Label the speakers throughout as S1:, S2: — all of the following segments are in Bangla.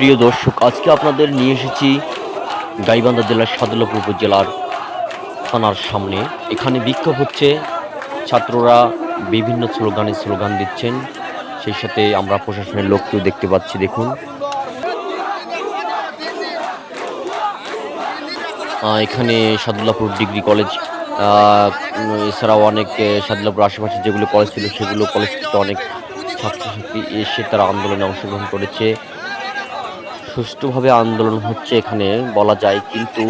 S1: প্রিয় দর্শক, আজকে আপনাদের নিয়ে এসেছি গাইবান্ধা জেলার সাদুল্লাপুর উপজেলার থানার সামনে। এখানে বিক্ষোভ হচ্ছে। ছাত্ররা বিভিন্ন স্লোগানে স্লোগান দিচ্ছেন। সেই সাথে আমরা প্রশাসনের লোককেও দেখতে পাচ্ছি, দেখুন। এখানে সাদুল্লাপুর ডিগ্রি কলেজ এছাড়াও অনেক সাদুল্লাপুর আশেপাশে যেগুলো কলেজ ছিল, সেগুলো কলেজ থেকে অনেক ছাত্রছাত্রী এসে তারা আন্দোলনে অংশগ্রহণ করেছে। সুষ্ঠুভাবে আন্দোলন হচ্ছে এখানে, বলা যায়। কিন্তু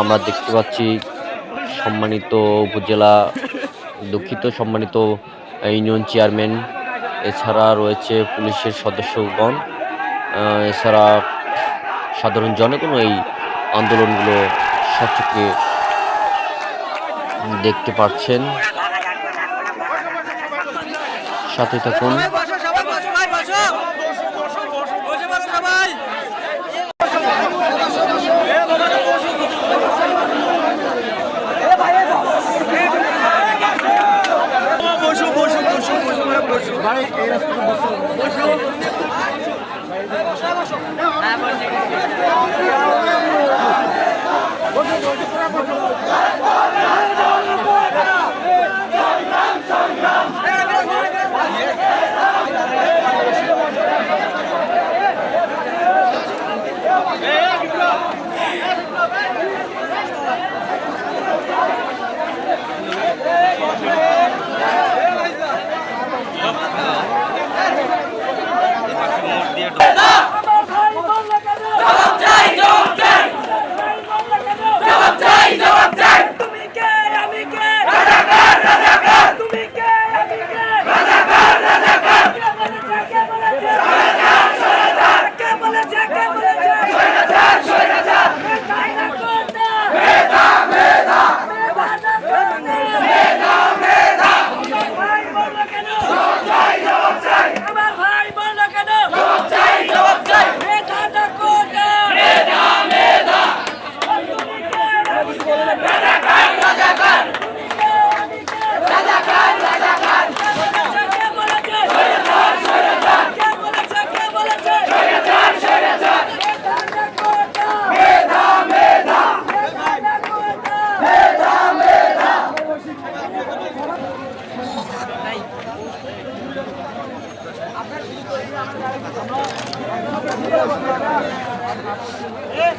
S1: আমরা দেখতে পাচ্ছি সম্মানিত উপজেলা, দুঃখিত সম্মানিত ইউনিয়ন চেয়ারম্যান, এছাড়া রয়েছে পুলিশের সদস্যগণ এছাড়া সাধারণ জনগণও এই আন্দোলনগুলো সচক্ষে দেখতে পাচ্ছেন। সাথে থাকুন।
S2: ভাই এই এই